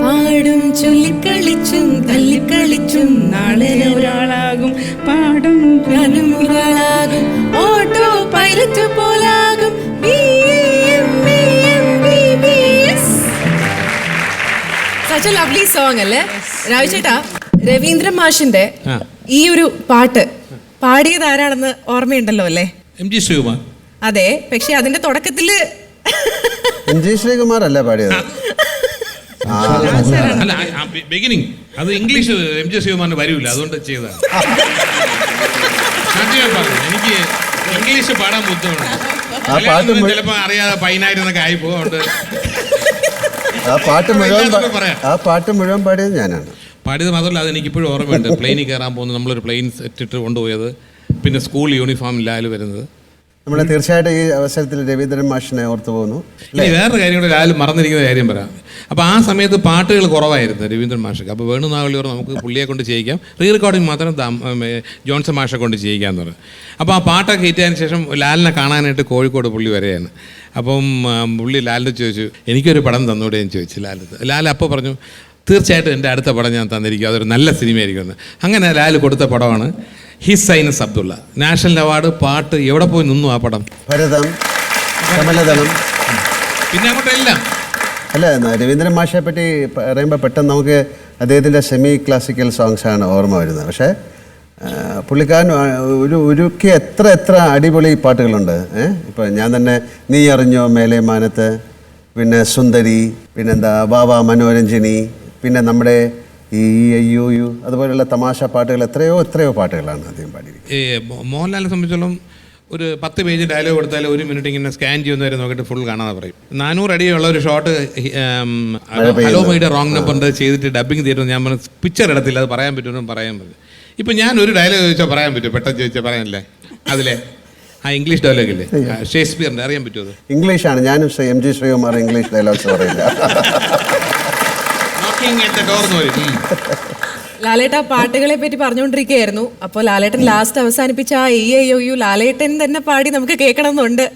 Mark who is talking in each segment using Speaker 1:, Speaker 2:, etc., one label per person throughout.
Speaker 1: പാടും ചൊല്ലിക്കളിച്ചും തല്ലിക്കളിച്ചും നാളെ
Speaker 2: ഒരാളാകും പാടും
Speaker 1: ഞാനും ഒരാളാകും ഓട്ടോ പൈലറ്റ് പോലാകും. സച്ച് എ ലവ്ലി സോങ് അല്ലേ? രാജു ചേട്ടാ രവീന്ദ്രൻ മാഷിന്റെ. ഈ ഒരു പാട്ട് പാടിയത് ആരാണെന്ന് ഓർമ്മയുണ്ടല്ലോ അല്ലേ?
Speaker 3: M G Sreekumar.
Speaker 1: അതെ പക്ഷെ അതിന്റെ
Speaker 4: തുടക്കത്തിൽ ജി ശ്രീകുമാർ അല്ല പാടിയത്
Speaker 3: അല്ല ബിഗിനിങ് അത് ഇംഗ്ലീഷ് എം ജി ശ്രീകുമാറിന് വരില്ല അതുകൊണ്ട് ചെയ്തതാണ്. എനിക്ക് ഇംഗ്ലീഷ് പാടാൻ ബുദ്ധിമുട്ടുണ്ട്
Speaker 4: ആ പാട്ട് മുഴു-
Speaker 3: ചിലപ്പോ അറിയാതെ പതിനായിരം ആയി പോകുന്നുണ്ട്.
Speaker 4: ആ പാട്ട് മുഴുവൻ. ആ പാട്ട് മുഴുവൻ പാടിയത് ഞാനാണ്.
Speaker 3: പാടിയത് മാത്രമല്ല അത് എനിക്ക് ഇപ്പോഴും ഓർമ്മയുണ്ട്. പ്ലെയിനിൽ കയറാൻ പോകുന്നത് നമ്മളൊരു പ്ലെയിൻ സെറ്റിട്ട് കൊണ്ടുപോയത്. പിന്നെ സ്കൂൾ യൂണിഫോം ലാൽ വരുന്നത്.
Speaker 4: നമ്മൾ തീർച്ചയായിട്ടും ഈ അവസരത്തിൽ രവീന്ദ്രൻ മാഷിനെ ഓർത്തു പോകുന്നു.
Speaker 3: ഇനി വേറൊരു കാര്യം കൂടെ ലാൽ മറന്നിരിക്കുന്ന കാര്യം പറയാം. അപ്പോൾ ആ സമയത്ത് പാട്ടുകൾ കുറവായിരുന്നു രവീന്ദ്രൻ മാഷക്ക്. അപ്പോൾ വേണുനാവളിയോർ നമുക്ക് പുള്ളിയെ കൊണ്ട് ചെയ്യിക്കാം. റീ റെക്കോർഡിംഗ് മാത്രം ജോൺസൺ മാഷെ കൊണ്ട് ചെയ്യിക്കാമെന്ന് പറഞ്ഞു അപ്പോൾ ആ പാട്ടൊക്കെ ഹിറ്റായതിനു ശേഷം ലാലിനെ കാണാനായിട്ട് കോഴിക്കോട് പുള്ളി വരെയാണ്. അപ്പം പുള്ളി ലാലിനെ ചോദിച്ചു എനിക്കൊരു പടം തന്നൂടെ? എന്ന് ചോദിച്ചു ലാലത്ത് ലാൽ അപ്പോൾ പറഞ്ഞു തീർച്ചയായിട്ടും എന്റെ അടുത്ത പടം ഞാൻ തന്നിരിക്കും. അതൊരു നല്ല സിനിമയായിരിക്കും അങ്ങനെ ലാൽ കൊടുത്ത പടമാണ്. His highness Abdullah. National award പാട്ട് എവിടെ പോയി നിന്നു ആ പടം?
Speaker 4: ഭരതം
Speaker 3: പിന്നെ അങ്ങോട്ട് എല്ലാം.
Speaker 4: അല്ല രവീന്ദ്രൻ മാഷയെ പറ്റി പറയുമ്പോൾ പെട്ടെന്ന് നമുക്ക് അദ്ദേഹത്തിന്റെ സെമി ക്ലാസിക്കൽ സോങ്സ് ആണ് ഓർമ്മ വരുന്നത്. പക്ഷേ പുള്ളിക്കാരൻ ഒരു ഒരുക്കി എത്ര എത്ര അടിപൊളി പാട്ടുകളുണ്ട് ഏഹ് ഇപ്പോൾ ഞാൻ തന്നെ നീ അറിഞ്ഞോ മേലെ മാനത്ത് പിന്നെ സുന്ദരി പിന്നെന്താ വാവാ മനോരഞ്ജിനി പിന്നെ നമ്മുടെ ഈ അയ്യോ യു അതുപോലെയുള്ള തമാശ പാട്ടുകൾ എത്രയോ എത്രയോ പാട്ടുകളാണ് അദ്ദേഹം പാടിയിരിക്കുന്നത്.
Speaker 3: മോഹൻലാലിനെ സംബന്ധിച്ചോളം ഒരു പത്ത് പേജ് ഡയലോഗ് കൊടുത്താൽ ഒരു മിനിറ്റ് ഇങ്ങനെ സ്കാൻ ചെയ്യുന്ന വരെ നോക്കിയിട്ട് ഫുൾ കാണാതെ പറയും. നാനൂറ് അടിയുള്ള ഒരു ഷോട്ട് ഹലോ മൈഡ് റോങ് നമ്പറിന്റെ ചെയ്തിട്ട് ഡബിങ് തീരുന്നു ഞാൻ പറഞ്ഞു പിക്ചർ ഇടത്തില്ല അത് പറയാൻ പറ്റുമെന്ന് പറയാൻ പറ്റും. ഇപ്പം ഞാൻ ഒരു ഡയലോഗ് ചോദിച്ചാൽ പറയാൻ പറ്റും പെട്ടെന്ന് ചോദിച്ചാൽ പറയാനല്ലേ? അതിലെ? ആ ഇംഗ്ലീഷ് ഡയലോഗ് ഇല്ലേ? ഷേക്സ്പിയറിന്റെ അറിയാൻ പറ്റുമോ
Speaker 4: ഇംഗ്ലീഷാണ് ഞാനും Sri M G Sreekumar English dialogues പറയില്ല
Speaker 1: ലാലേട്ട ആ പാട്ടുകളെ പറ്റി പറഞ്ഞുകൊണ്ടിരിക്കുകയായിരുന്നു. അപ്പോൾ ലാലേട്ടൻ ലാസ്റ്റ് അവസാനിപ്പിച്ച ആ ഈ അയ്യോ യു ലാലേട്ടൻ തന്നെ പാടി നമുക്ക് കേൾക്കണം എന്നുണ്ട്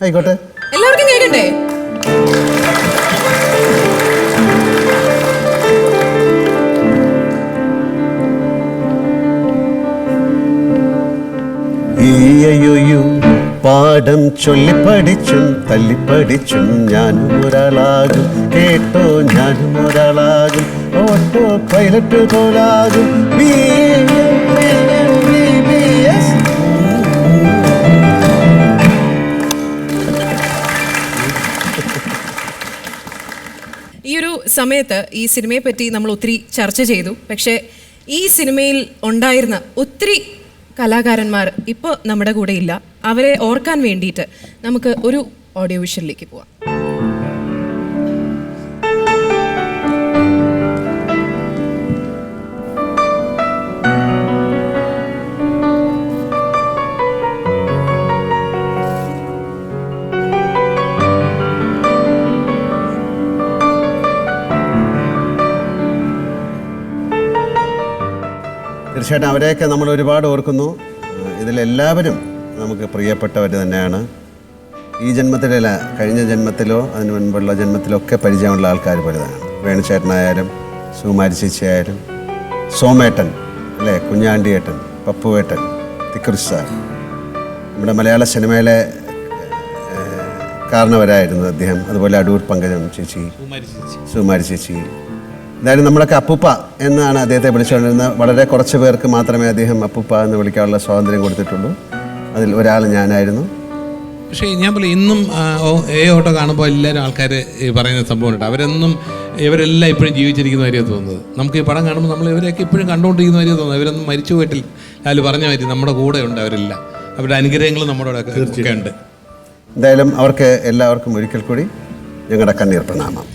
Speaker 4: ആയിക്കോട്ടെ.
Speaker 1: എല്ലാവർക്കും കേൾക്കണ്ടേ?
Speaker 4: ഈയയൊയ്യും പാഠം ചൊല്ലിപ്പടിച്ചും തല്ലിപ്പടിച്ചും ഞാൻ ഒരാളാകും കേട്ടോ ഞാൻ ഒരാളാകും ഓട്ടോ പൈലറ്റ് പോലാകും.
Speaker 1: ഈ ഒരു സമയത്ത് ഈ സിനിമയെ പറ്റി നമ്മൾ ഒത്തിരി ചർച്ച ചെയ്തു. പക്ഷേ ഈ സിനിമയിൽ ഉണ്ടായിരുന്ന ഒത്തിരി കലാകാരന്മാർ ഇപ്പോൾ നമ്മുടെ കൂടെ ഇല്ല. അവരെ ഓർക്കാൻ വേണ്ടിയിട്ട് നമുക്ക് ഒരു ഓഡിയോ വിഷനിലേക്ക് പോവാം.
Speaker 4: തീർച്ചയായിട്ടും അവരെയൊക്കെ നമ്മൾ ഒരുപാട് ഓർക്കുന്നു. ഇതിലെല്ലാവരും നമുക്ക് പ്രിയപ്പെട്ടവർ തന്നെയാണ്. ഈ ജന്മത്തിലല്ല കഴിഞ്ഞ ജന്മത്തിലോ അതിന് മുൻപുള്ള ജന്മത്തിലോ ഒക്കെ പരിചയമുള്ള ആൾക്കാർ പലതാണ്. വേണുചേട്ടനായാലും സുകുമാരി ചേച്ചിയായാലും സോമേട്ടൻ അല്ലേ കുഞ്ഞാണ്ടിയേട്ടൻ പപ്പുവേട്ടൻ തിക്കുറിശ് സാർ. നമ്മുടെ മലയാള സിനിമയിലെ കാരണവരായിരുന്നു അദ്ദേഹം. അതുപോലെ അടൂർ പങ്കജം ചേച്ചി. സുകുമാരി ചേച്ചി. എന്തായാലും നമ്മളൊക്കെ അപ്പുപ്പ എന്നാണ് അദ്ദേഹത്തെ വിളിച്ചുകൊണ്ടിരുന്നത്. വളരെ കുറച്ച് പേർക്ക് മാത്രമേ അദ്ദേഹം അപ്പുപ്പ എന്ന് വിളിക്കാനുള്ള സ്വാതന്ത്ര്യം കൊടുത്തിട്ടുള്ളൂ. അതിൽ ഒരാൾ ഞാനായിരുന്നു.
Speaker 3: പക്ഷേ ഞാൻ പറയും ഇന്നും ഏ ഓട്ടോ കാണുമ്പോൾ എല്ലാവരും ആൾക്കാർ ഈ പറയുന്ന സംഭവമുണ്ട് അവരെന്നും ഇവരെല്ലാം ഇപ്പോഴും ജീവിച്ചിരിക്കുന്ന കാര്യമാണ് തോന്നുന്നത്. നമുക്ക് ഈ പടം കാണുമ്പോൾ നമ്മൾ ഇവരെയൊക്കെ ഇപ്പോഴും കണ്ടുകൊണ്ടിരിക്കുന്ന കാര്യമാണ് തോന്നുന്നത്. ഇവരൊന്നും മരിച്ചു പോയിട്ടില്ല. ലാൽ പറഞ്ഞ മാതിരി നമ്മുടെ കൂടെ ഉണ്ട് അവരെല്ലാം. അവരുടെ അനുഗ്രഹങ്ങൾ നമ്മുടെ കൂടെ ഒക്കെ ഉണ്ട്.
Speaker 4: എന്തായാലും അവർക്ക് എല്ലാവർക്കും ഒരിക്കൽ കൂടി ഞങ്ങളുടെ കണ്ണീർ പ്രണാമം.